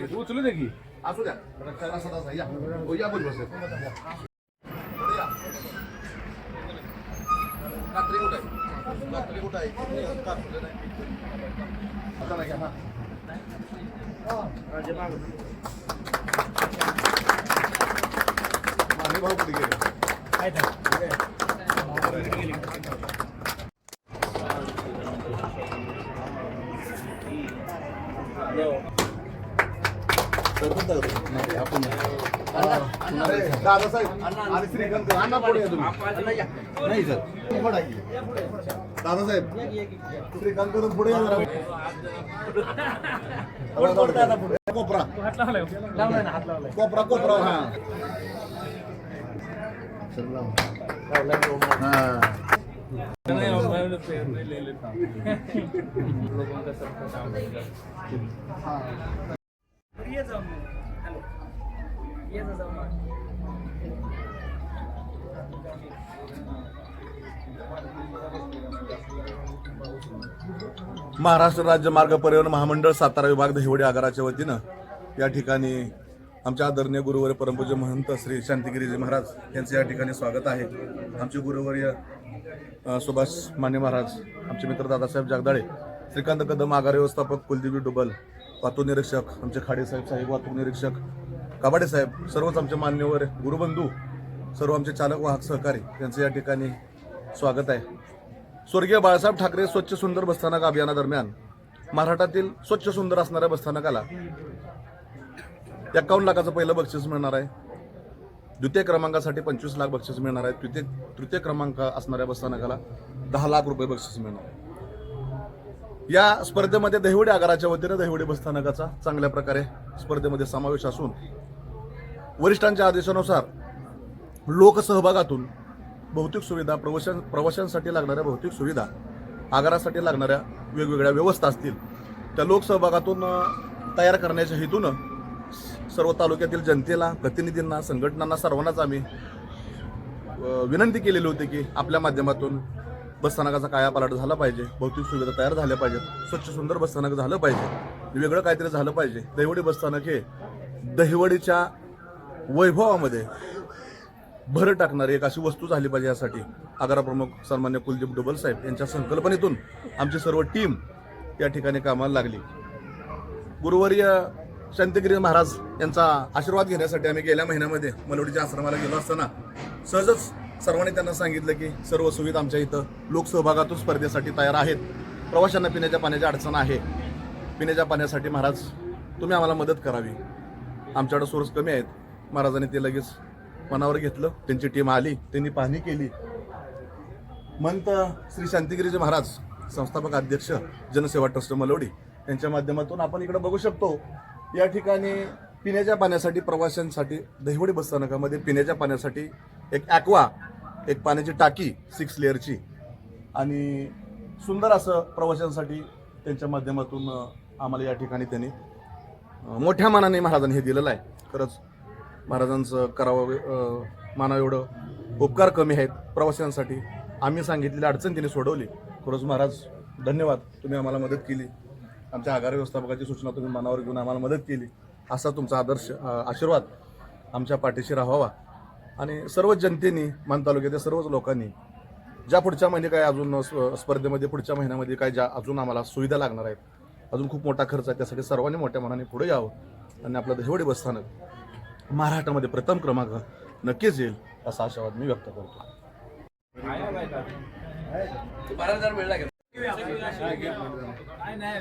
उचलू दे की असू द्या रक्षाला सदा साई या हो, या बोल बस पुढे या. कात्री कुठे आहे कात्री कुठे आहे कात्री नाही. आता दादासाहेब आणि श्रीकांत अण्णा पुढे या तुम्ही नाही सर दादासाहेब श्रीकांत करून पुढे या जरा. कोपरा कोपरा कोपरा हा हा. महाराष्ट्र राज्य मार्ग परिवहन महामंडळ सातारा विभाग दहिवडी आगाराच्या वतीनं या ठिकाणी आमच्या आदरणीय गुरुवर्य परमपूज्य महंत श्री शांतिगिरीजी महाराज यांचं या ठिकाणी स्वागत आहे. आमचे गुरुवर्य सुभाष माने महाराज आमचे मित्र दादासाहेब जागदाळे श्रीकांत कदम आगार व्यवस्थापक कुलदेवी डुबल वाहतूक निरीक्षक आमचे खाडेसाहेब साहेब वाहतूक निरीक्षक कबाडे साहेब सर्वच आमचे मान्यवर गुरुबंधू सर्व आमचे चालक वाहक सहकारी यांचं या ठिकाणी स्वागत आहे. स्वर्गीय बाळासाहेब ठाकरे स्वच्छ सुंदर बसस्थानक अभियानादरम्यान महाराष्ट्रातील स्वच्छ सुंदर असणाऱ्या बसस्थानकाला एकावन्न लाखाचं पहिलं बक्षीस मिळणार आहे. द्वितीय क्रमांकासाठी पंचवीस लाख बक्षीस मिळणार आहे. तृतीय तृतीय क्रमांक असणाऱ्या बसस्थानकाला दहा लाख रुपये बक्षीस मिळणार आहे. या स्पर्धेमध्ये दहिवडी आगाराच्या वतीनं दहिवडी बसस्थानकाचा चांगल्या प्रकारे स्पर्धेमध्ये समावेश असून वरिष्ठांच्या आदेशानुसार लोकसहभागातून भौतिक सुविधा प्रवाशां प्रवाशांसाठी लागणाऱ्या भौतिक सुविधा आगारासाठी लागणाऱ्या वेगवेगळ्या व्यवस्था असतील त्या लोकसहभागातून तयार करण्याच्या हेतूनं सर्व तालुक्यातील जनतेला प्रतिनिधींना संघटनांना सर्वांनाच आम्ही विनंती केलेली होती की आपल्या माध्यमातून बसस्थानकाचा कायापालट झाला पाहिजे भौतिक सुविधा तयार झाल्या पाहिजेत स्वच्छ सुंदर बसस्थानक झालं पाहिजे वेगळं काहीतरी झालं पाहिजे दहिवडी बसस्थानक हे दहिवडीच्या वैभवामध्ये भर टाकणारी एक अशी वस्तू झाली पाहिजे यासाठी. आगारा प्रमुख सन्मान्य कुलदीप डुबल साहेब यांच्या संकल्पनेतून आमची सर्व टीम या ठिकाणी कामाला लागली. गुरुवर्य शांतिगिरी महाराज यांचा आशीर्वाद घेण्यासाठी आम्ही गेल्या महिन्यामध्ये मलवडीच्या आश्रमाला गेलो असताना सहजच सर्वांनी त्यांना सांगितलं की सर्व सुविधा आमच्या इथं लोकसहभागातून स्पर्धेसाठी तयार आहेत. प्रवाशांना पिण्याच्या पाण्याची अडचण आहे. पिण्याच्या पाण्यासाठी महाराज तुम्ही आम्हाला मदत करावी. आमच्याकडे सोर्स कमी आहेत. महाराजांनी ते लगेच मनावर घेतलं. त्यांची टीम आली त्यांनी पाहणी केली. मंत श्री शांतिगिरीजी महाराज संस्थापक अध्यक्ष जनसेवा ट्रस्ट मलवडी यांच्या माध्यमातून आपण इकडे बघू शकतो या ठिकाणी पिण्याच्या पाण्यासाठी प्रवाशांसाठी दहिवडी बसस्थानकामध्ये पिण्याच्या पाण्यासाठी एक ॲक्वा एक पाण्याची टाकी सिक्स लेअरची आणि सुंदर असं प्रवाशांसाठी त्यांच्या माध्यमातून आम्हाला या ठिकाणी त्यांनी मोठ्या मानाने महाराजांनी हे दिलेलं आहे. खरंच महाराजांचं करावं मानावं एवढं उपकार कमी आहेत प्रवाशांसाठी. आम्ही सांगितलेली अडचण त्यांनी सोडवली. खरंच महाराज धन्यवाद. तुम्ही आम्हाला मदत केली. आमच्या आगार व्यवस्थापकाची सूचना तुम्ही मनावर घेऊन आम्हाला मदत केली. असा तुमचा आदर्श आशीर्वाद आमच्या पाठीशी राहावा. आणि सर्व जनतेने मान तालुक्यातील सर्वच लोकांनी ज्या पुढच्या महिने काय अजून स्प- स्पर्धेमध्ये पुढच्या महिन्यामध्ये काय ज्या अजून आम्हाला सुविधा लागणार आहेत अजून खूप मोठा खर्च आहे त्यासाठी सर्वांनी मोठ्या मनाने पुढे यावं. आणि आपलं दहिवडी बसस्थानक महाराष्ट्रामध्ये प्रथम क्रमांक नक्कीच येईल असा आशावाद मी व्यक्त करतो. काय नाही.